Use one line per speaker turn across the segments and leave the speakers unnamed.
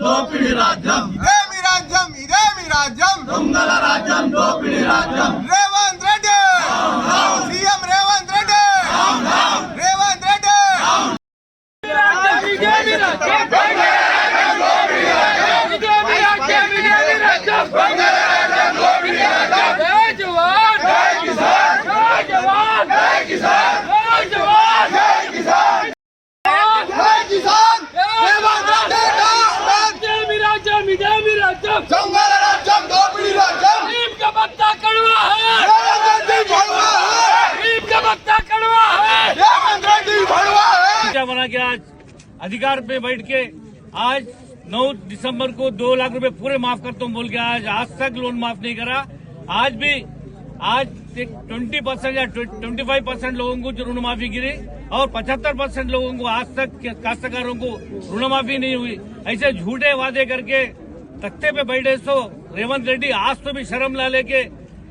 దోపిడి రాజ్యం.
ఇదే మీ రాజ్యం? ఇదే మీ రాజ్యం?
దొంగల రాజ్యం దోపిడి రాజ్యం.
రేవంత్ రెడ్డి! సీఎం రేవంత్ రెడ్డి! రేవంత్ రెడ్డి!
क्या बना आज अधिकार पे बैठ के आज 9 दिसंबर को दो लाख रुपए पूरे माफ़ करता हूँ बोल के आज आज तक लोन माफ़ नहीं करा। आज भी आज ट्वेंटी परसेंट या ट्वेंटी फाइव परसेंट लोगों को जो ऋण माफ़ी गिरी और पचहत्तर परसेंट लोगों को आज तक काश्तकारों को ऋण माफ़ी नहीं हुई। ऐसे झूठे वादे करके तख्ते पे बैठे तो रेवंत रेड्डी आज तो भी शर्म ला लेके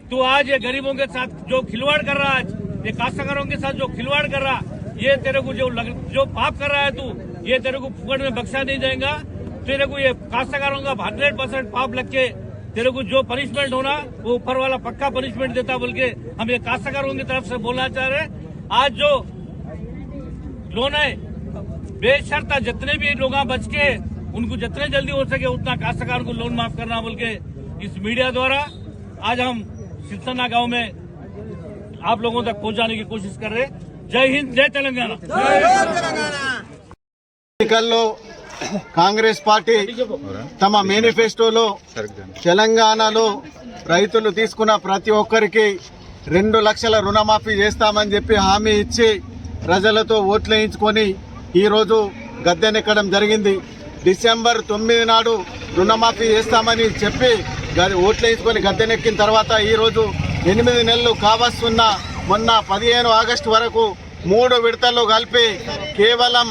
तू आज ये गरीबों के साथ जो खिलवाड़ कर रहा आज ये काश्तकारों के साथ जो खिलवाड़ कर रहा ये तेरे को जो लग, जो पाप कर रहा है तू ये तेरे को फुकट में बख्शा नहीं जाएगा तेरे को ये काश्तकारों का हंड्रेड परसेंट पाप लग के तेरे को जो पनिशमेंट होना वो ऊपर वाला पक्का पनिशमेंट देता बोल के हम ये काश्तकारों की तरफ़ से बोलना चाह रहे आज जो लोन है बेशर्त जितने भी लोग बच के उनको जितने जल्दी हो सके उतना काश्तकार को लोन माफ करना बोल के इस मीडिया द्वारा आज हम सिलसना गांव में आप लोगों तक पहुंचाने की कोशिश कर रहे हैं जय हिंद जय तेलंगाना
ఎన్నికల్లో కాంగ్రెస్ పార్టీ తమ మేనిఫెస్టోలో తెలంగాణలో రైతులు తీసుకున్న ప్రతి ఒక్కరికి రెండు లక్షల రుణమాఫీ చేస్తామని చెప్పి హామీ ఇచ్చి ప్రజలతో ఓట్లు వేయించుకొని ఈరోజు గద్దెనెక్కడం జరిగింది డిసెంబర్ తొమ్మిది నాడు రుణమాఫీ చేస్తామని చెప్పి గది ఓట్లు వేయించుకొని గద్దెనెక్కిన తర్వాత ఈరోజు ఎనిమిది నెలలు కావస్తున్న మొన్న పదిహేను ఆగస్టు వరకు మూడు విడతల్లో కలిపి కేవలం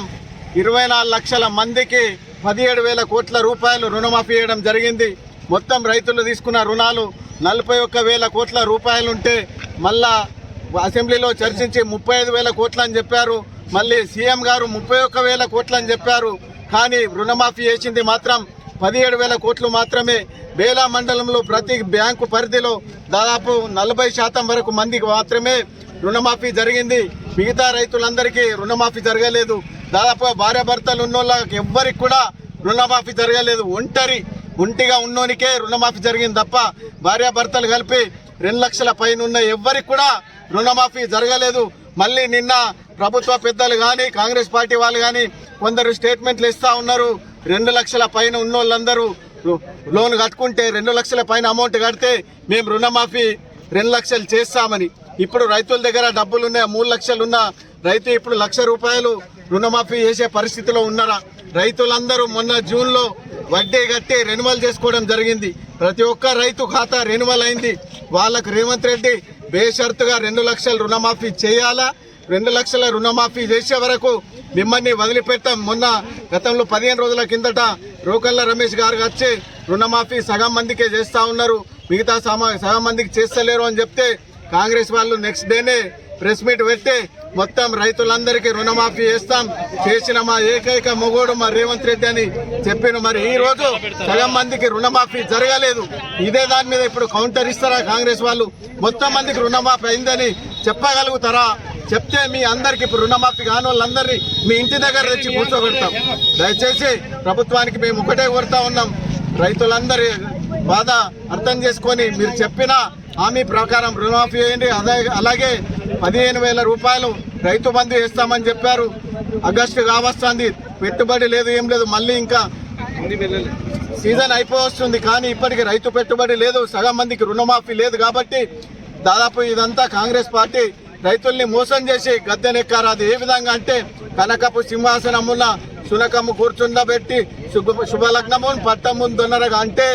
ఇరవై నాలుగు లక్షల మందికి పదిహేడు వేల కోట్ల రూపాయలు రుణమాఫీ చేయడం జరిగింది. మొత్తం రైతులు తీసుకున్న రుణాలు నలభై ఒక్క వేల కోట్ల రూపాయలుంటే మళ్ళా అసెంబ్లీలో చర్చించి ముప్పై ఐదు వేల కోట్లు అని చెప్పారు. మళ్ళీ సీఎం గారు ముప్పై ఒక్క వేల కోట్లు అని చెప్పారు. కానీ రుణమాఫీ చేసింది మాత్రం పదిహేడు వేల కోట్లు మాత్రమే. బేలా మండలంలో ప్రతి బ్యాంకు పరిధిలో దాదాపు నలభై శాతం వరకు మందికి మాత్రమే రుణమాఫీ జరిగింది. మిగతా రైతులందరికీ రుణమాఫీ జరగలేదు. దాదాపుగా భార్య భర్తలు ఉన్నోళ్ళకి ఎవ్వరికి కూడా రుణమాఫీ జరగలేదు. ఒంటరి ఒంటిగా ఉన్నోనికే రుణమాఫీ జరిగింది తప్ప భార్య భర్తలు కలిపి రెండు లక్షల పైన ఉన్న ఎవ్వరికి కూడా రుణమాఫీ జరగలేదు. మళ్ళీ నిన్న ప్రభుత్వ పెద్దలు కానీ కాంగ్రెస్ పార్టీ వాళ్ళు కానీ కొందరు స్టేట్మెంట్లు ఇస్తా ఉన్నారు. రెండు లక్షల పైన ఉన్న వాళ్ళందరూ లోన్ కట్టుకుంటే రెండు లక్షల పైన అమౌంట్ కడితే మేము రుణమాఫీ రెండు లక్షలు చేస్తామని. ఇప్పుడు రైతుల దగ్గర డబ్బులు ఉన్నాయి మూడు లక్షలు ఉన్న. రైతు ఇప్పుడు లక్ష రూపాయలు రుణమాఫీ చేసే పరిస్థితిలో ఉన్నారా? రైతులందరూ మొన్న జూన్లో వడ్డీ కట్టి రెన్యువల్ చేసుకోవడం జరిగింది. ప్రతి ఒక్క రైతు ఖాతా రెన్యువల్ అయింది. వాళ్ళకు రేవంత్ రెడ్డి బేషరతుగా రెండు లక్షల రుణమాఫీ చేయాలా? రెండు లక్షల రుణమాఫీ చేసే వరకు మిమ్మల్ని వదిలిపెట్టాం మొన్న గతంలో పదిహేను రోజుల కిందట రోకల్ల రమేష్ గారు వచ్చి రుణమాఫీ సగం మందికే చేస్తా ఉన్నారు. మిగతా సగం మందికి చేస్తలేరు అని చెప్తే కాంగ్రెస్ వాళ్ళు నెక్స్ట్ డేనే ప్రెస్ మీట్ పెట్టి మొత్తం రైతులందరికీ రుణమాఫీ చేస్తాం. చేసిన మా ఏకైక మొగోడు మా రేవంత్ రెడ్డి అని చెప్పిన మరి ఈ రోజు సగం మందికి రుణమాఫీ జరగలేదు. ఇదే దాని మీద ఇప్పుడు కౌంటర్ ఇస్తారా కాంగ్రెస్ వాళ్ళు? మొత్తం మందికి రుణమాఫీ అయిందని చెప్పగలుగుతారా? చెప్తే మీ అందరికి ఇప్పుడు రుణమాఫీ కాని వాళ్ళందరినీ మీ ఇంటి దగ్గర తెచ్చి కూర్చోబెడతాం. దయచేసి ప్రభుత్వానికి మేము ఒకటే కోరుతా ఉన్నాం. రైతులందరి బాధ అర్థం చేసుకొని మీరు చెప్పిన హామీ ప్రకారం రుణమాఫీ చేయండి. అదే అలాగే పదిహేను వేల రూపాయలు రైతు బంధు వేస్తామని చెప్పారు. ఆగస్టు కావస్తుంది. పెట్టుబడి లేదు ఏం లేదు. మళ్ళీ ఇంకా సీజన్ అయిపోవస్తుంది. కానీ ఇప్పటికి రైతు పెట్టుబడి లేదు. సగం మందికి రుణమాఫీ లేదు కాబట్టి దాదాపు ఇదంతా కాంగ్రెస్ పార్టీ రైతుల్ని మోసం చేసి గద్దెనెక్కారు అది ఏ విధంగా అంటే కనకపు సింహాసనమున్న సునకము కూర్చుండబెట్టి శుభ శుభలగ్నము పట్టమును దొన్నరగా అంటే